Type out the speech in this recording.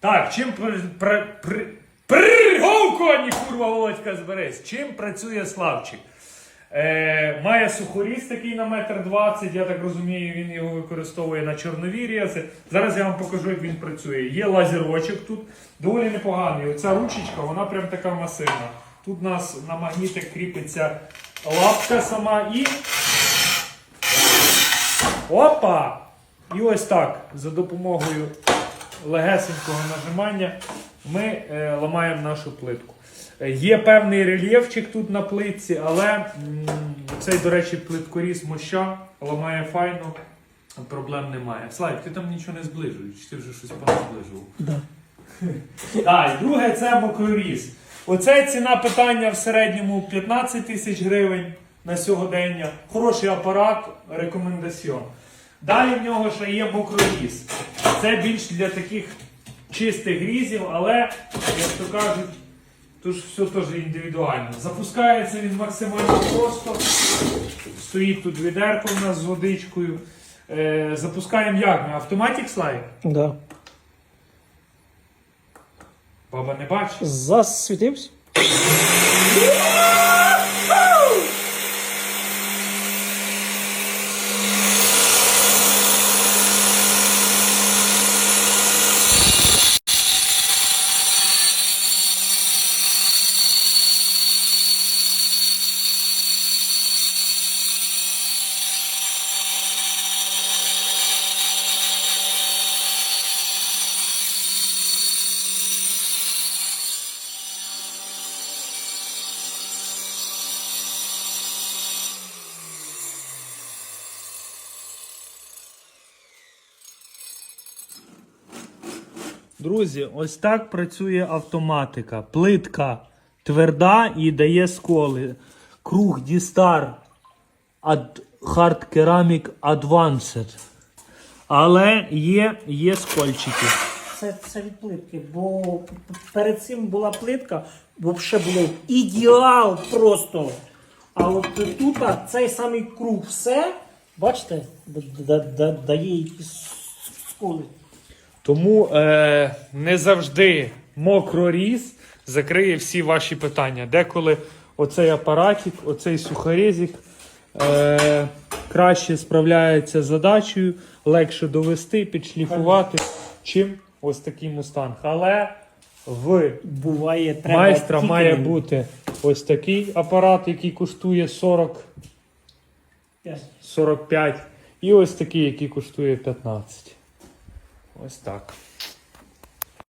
Так, чим при... при... при... Приговконі, курва, Володька, зберись. Чим працює Славчик? Е, має сухоріз такий на метр двадцять, я так розумію, він його використовує на чорновір'я. Це- Зараз я вам покажу, як він працює. Є лазерочок тут, доволі непоганий. Оця ручечка, вона прям така масивна. Тут у нас на магнітик кріпиться лапка сама і. Опа! І ось так, за допомогою легесенького нажимання ми е, ламаємо нашу плитку. Е, Є певний рельєфчик тут на плитці, але цей, до речі, плиткоріз моща ламає файно, проблем немає. Слайд, ти там нічого не зближуєш, ти вже щось поназближував? Да. Так, і друге це мокроріз. Оце ціна питання в середньому 15 тисяч гривень на сьогодення. Хороший апарат, рекомендаціон. Далі в нього ще є мокроріз. Це більш для таких чистих різів, але, як то кажуть, тут ж все теж індивідуально. Запускається він максимально просто. Стоїть тут відерко у нас з водичкою. Е, запускаємо як? На автоматік слайд? Да. Баба не бачить. Засвітився? Друзі, ось так працює автоматика. Плитка тверда і дає сколи. Круг D-Star Hard Ceramic Advanced. Але є, є скольчики. Це, це від плитки, бо перед цим була плитка, взагалі було ідеал просто. А от тут цей самий круг все, бачите, дає якісь сколи. Тому е, не завжди мокроріз закриє всі ваші питання. Деколи оцей апаратик, оцей сухорізик е, краще справляється з задачею, легше довести, підшліфувати, чим ось такий мустанг. Але в Буває, треба. майстра тільки має бути ось такий апарат, який коштує 40 П'ять. 45, і ось такий, який коштує 15. Ось так.